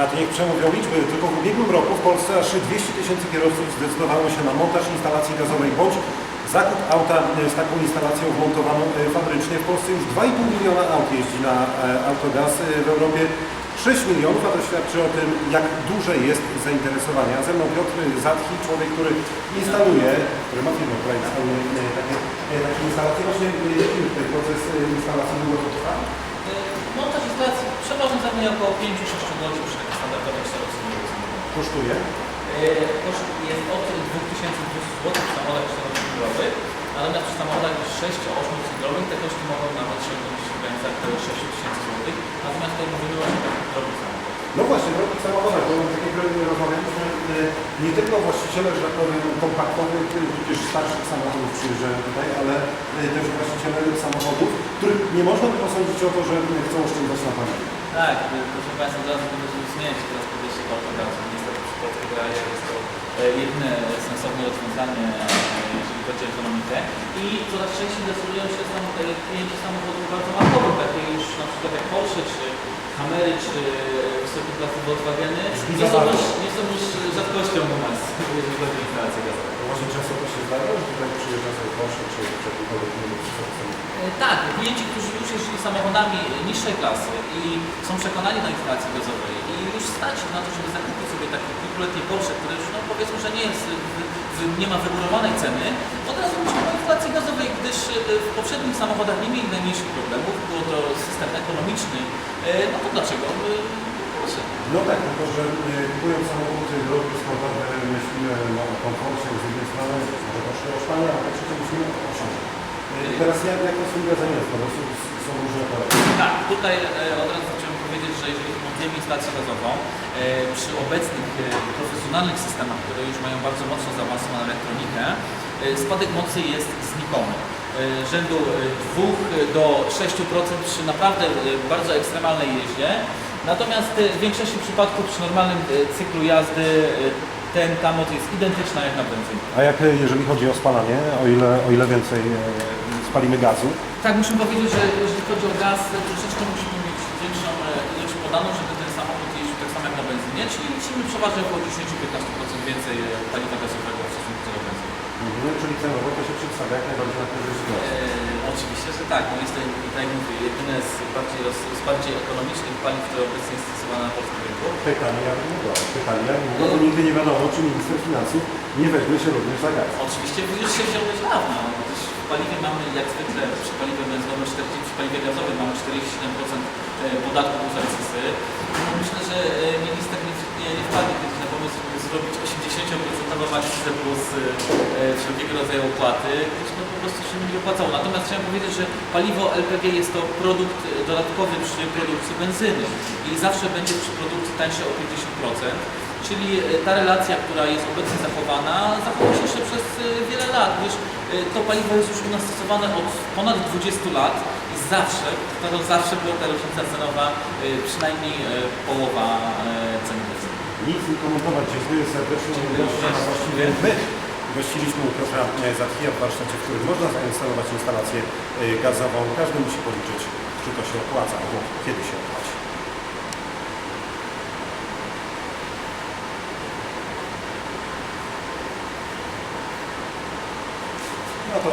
A to niech przemówią liczby. Tylko w ubiegłym roku w Polsce aż 200 tysięcy kierowców zdecydowało się na montaż instalacji gazowej bądź zakup auta z taką instalacją wmontowaną e, fabrycznie. W Polsce już 2,5 miliona aut jeździ na e, autogaz e, w Europie. 6 milionów, a to świadczy o tym, jak duże jest zainteresowanie. A ze mną Piotr Zatchi, człowiek, który instaluje, który ma firmę, która instaluje takie, takie instalacje. Właśnie jaki ten proces instalacji długo trwa? Zajmuje około 5-6 godzin przy takich standardowych samochodach. Kosztuje? Koszt jest od 2200 zł przy samochodach czterocylindrowych, natomiast przy samochodach 6-8 cylindrowych te koszty mogą nawet sięgnąć w granicach 6000 zł, natomiast tutaj mówimy o samochodach. No właśnie, w drogich samochodach, bo tak jak rozmawialiśmy, e, nie tylko właściciele, że tak powiem, kompaktowych, e, tudzież starszych samochodów przyjeżdżają tutaj, ale e, też właściciele samochodów, których nie można by posądzić o to, że chcą oszczędzać na paliwie. Tak, proszę Państwa, zaraz będę zmieniać teraz podejście do autogazu. Niestety w przypadku Graja jest to e, jedyne sensowne rozwiązanie, e, jeżeli chodzi o ekonomikę. I coraz częściej decydują się e, klienci samochodów bardzo markowych, takie już na przykład jak Porsche, czy Camery, czy e, wysokiej klasy Volkswageny. Nie są już, nie są już rzadkością u nas, jeżeli chodzi o instalację gazową. To właśnie często to się zdarza, że tutaj przyjeżdża sobie Porsche czy jakikolwiek inny. E, Tak, klienci, którzy już jeździli samochodami niższej klasy i są przekonani do instalacji gazowej i już stać ich na to, żeby zakupić sobie takie kilkuletnie Porsche, które już no, powiedzmy, że nie jest, w, w, nie ma wygórowanej ceny, od razu myślą o instalacji gazowej, gdyż e, w poprzednich samochodach nie mieli najmniejszych problemów, było to system ekonomiczny, E, no to dlaczego? E, No tak, tylko że e, kupując samochód drogi sportowe myślimy o komforcie, z jednej strony o szpanie, ale tak trzecie myślimy o osiągu. E, Teraz jak, jak to z tym gazem jest? Po prostu s- są różne operacje. Tak, tutaj e, od razu chciałem powiedzieć, że jeżeli montujemy instalację gazową, e, przy obecnych e, profesjonalnych systemach, które już mają bardzo mocno zaawansowaną elektronikę, spadek mocy jest znikomy. Rzędu e, 2 do 6% przy naprawdę bardzo ekstremalnej jeździe. Natomiast e, w większości przypadków przy normalnym e, cyklu jazdy e, ten ta moc jest identyczna jak na benzynie. A jak jeżeli chodzi o spalanie, o ile, o ile więcej e, spalimy gazu? Tak, musimy powiedzieć, że jeżeli chodzi o gaz, troszeczkę musimy mieć większą e, ilość podaną, żeby ten samochód jeździł tak samo jak na benzynie, czyli licimy przeważnie około 10-15% więcej e, paliwa gazowego w stosunku do benzyny. Mhm, czyli cenowo to się przedstawia jak najbardziej na korzyść gazu. E, oczywiście, że tak, no jest to, tak jak mówię, jedyne z bardziej, roz- z bardziej ekonomicznych paliw, które obecnie jest stosowane na polskim rynku. Pytanie jak długo? Pytanie jak długo? Bo nigdy nie wiadomo, czy minister finansów nie weźmie się również za gaz. Oczywiście już się wziął dość dawno, gdyż w paliwie mamy jak zwykle przy paliwie benzynowym 40, przy paliwie gazowym mamy 47% e, podatku plus akcyzy. No myślę, że e, minister nie, nie, nie wpadnie kiedyś na pomysł, żeby zrobić 80% akcyzę plus e, wszelkiego rodzaju opłaty, no po prostu się nie opłacało. Natomiast chciałem powiedzieć, że paliwo LPG jest to produkt e, dodatkowy przy produkcji benzyny i zawsze będzie przy produkcji tańsze o 50%. Czyli e, ta relacja, która jest obecnie zachowana, zachowa się jeszcze przez wiele lat, gdyż to paliwo jest już u nas stosowane od ponad 20 lat i zawsze, to zawsze była ta różnica cenowa przynajmniej połowa ceny nic nie komentować. Dziękuję serdecznie. My gościliśmy u Piotra e, Zatwija w warsztacie, w którym można zainstalować instalację e, gazową. Każdy musi policzyć, czy to się opłaca albo kiedy się opłaci. No to